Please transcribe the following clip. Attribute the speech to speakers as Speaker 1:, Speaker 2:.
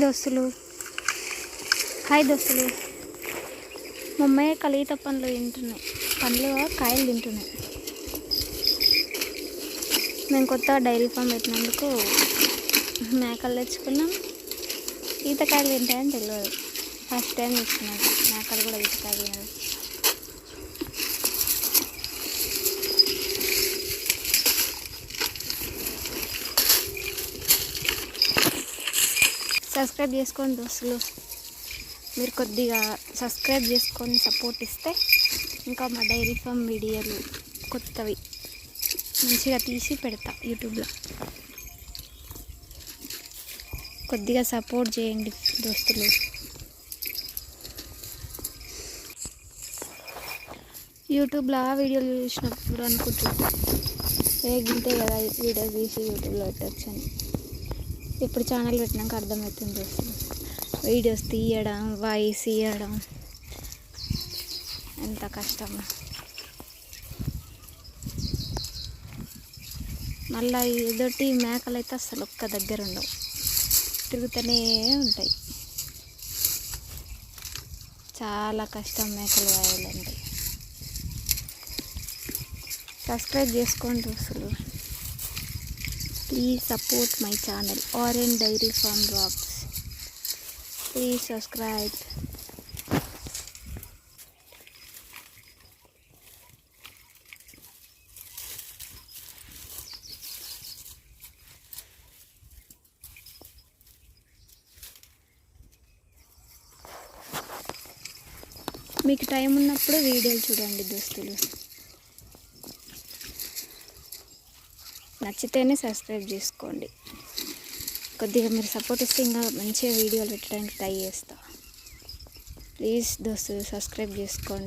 Speaker 1: దోస్తులు. హాయ్ దోస్తులు. మా కలిగిత పండ్లు తింటున్నాయి. పండ్లు కాయలు తింటున్నాయి. మేము కొత్తగా డైరీ ఫామ్ పెట్టినందుకు మేకలు తెచ్చుకున్నాం. ఈతకాయలు తింటాయని తెలియదు. ఫస్ట్ టైం తీసుకున్నాను మేకలు కూడా ఈతకాయలు తినదు సబ్స్క్రైబ్ చేసుకోండి దోస్తులు మీరు కొద్దిగా సబ్స్క్రైబ్ చేసుకొని సపోర్ట్ ఇస్తే ఇంకా మా డైరీ ఫామ్ వీడియోలు కొత్తవి మంచిగా తీసి పెడతా యూట్యూబ్లో కొద్దిగా సపోర్ట్ చేయండి దోస్తులు. యూట్యూబ్లో ఆ వీడియోలు చూసినప్పుడు అనుకుంటున్నాను ఏ గింటే కదా వీడియో తీసి యూట్యూబ్లో పెట్టచ్చు అని. ఇప్పుడు ఛానల్ పెట్టినాక అర్థమవుతుంది అసలు. వీడియోస్ తీయడం వాయిస్ ఇవ్వడం ఎంత కష్టం మళ్ళీ ఏదోటి మేకలు అయితే అసలు ఒక్క దగ్గర ఉండవు. తిరుగుతూనే ఉంటాయి. చాలా కష్టం మేకలు వాయాలంటే. సబ్స్క్రైబ్ చేసుకోండి అసలు. Please support my channel orange dairy farm blogs please subscribe మీకు టైం ఉన్నప్పుడు వీడియోలు చూడండి దోస్తులు. నచ్చితేనే సబ్స్క్రైబ్ చేసుకోండి. కొద్దిగా మీరు సపోర్ట్ ఇస్తే ఇంకా మంచిగా వీడియోలు పెట్టడానికి ట్రై చేస్తా. ప్లీజ్ దోస్తు సబ్స్క్రైబ్ చేసుకోండి.